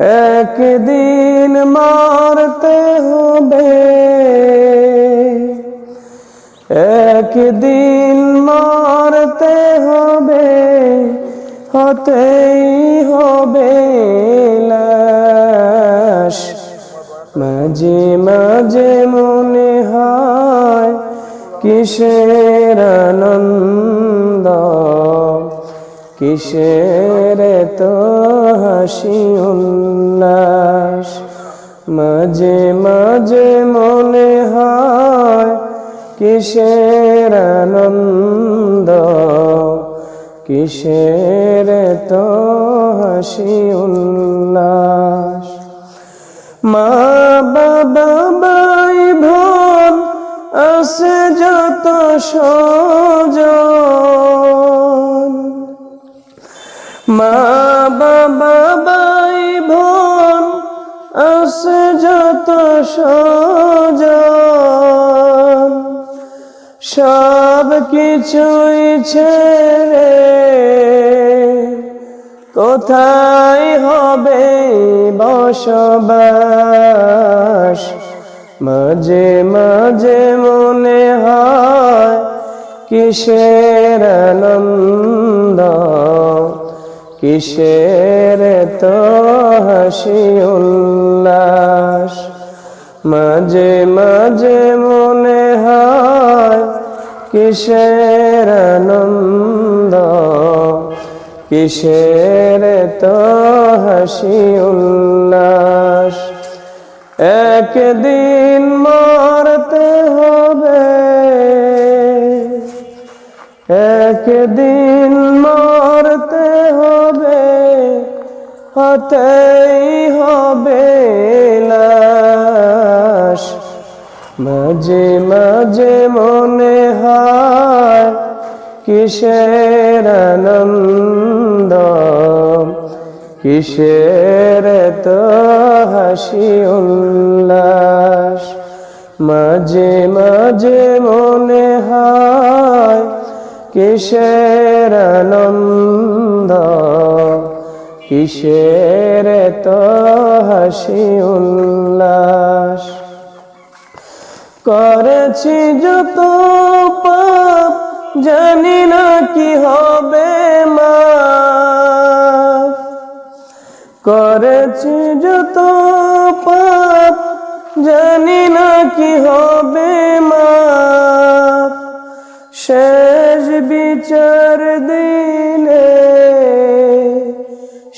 একদিন মারতে হবে। একদিন মারতে হবে, হতেই হবে লাশ। মাঝে মাঝে মনে হয় কিসের আনন্দ? কিসের তো হাসি উল্লাস? মাঝে মাঝে মনে হয় কিসের আনন্দ? কিসের তো হাসি উল্লাস? মা বাবা ভাই বোন আছে যত সজন মা বাবা ভাই বোন আছে যত সজন সব কিছুই ছেড়ে কোথায় হবে বসবাস? মাঝে মাঝে মনে হয় কিসের আনন্দ? কিসের তো হাসি উল্লাস মাঝে মাঝে মনে হয় কিসের আনন্দ? কিসের তো হাসি উল্লাস একদিন মরতে হবে। একদিন মরতে হতেই হবে লাশ। মাঝে মাঝে মনে হয় কিসের আনন্দ, কিসের তো হাসি উল্লাস। মাঝে মাঝে মনে হয় কিসের আনন্দ কিসের তো হাসি উল্লাস? করেছি যত পাপ, জানি না কি হবে মা করেছি যত পাপ, জানি না কি হবে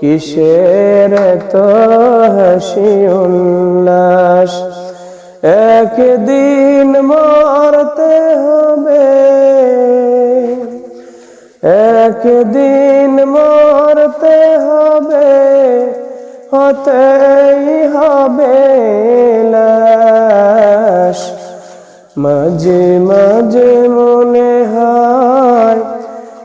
কিসের তো হাসি উল্লাস একদিন মরতে হবে। একদিন মরতে হবে। হতেই হবে মাঝে মাঝে মনে হয়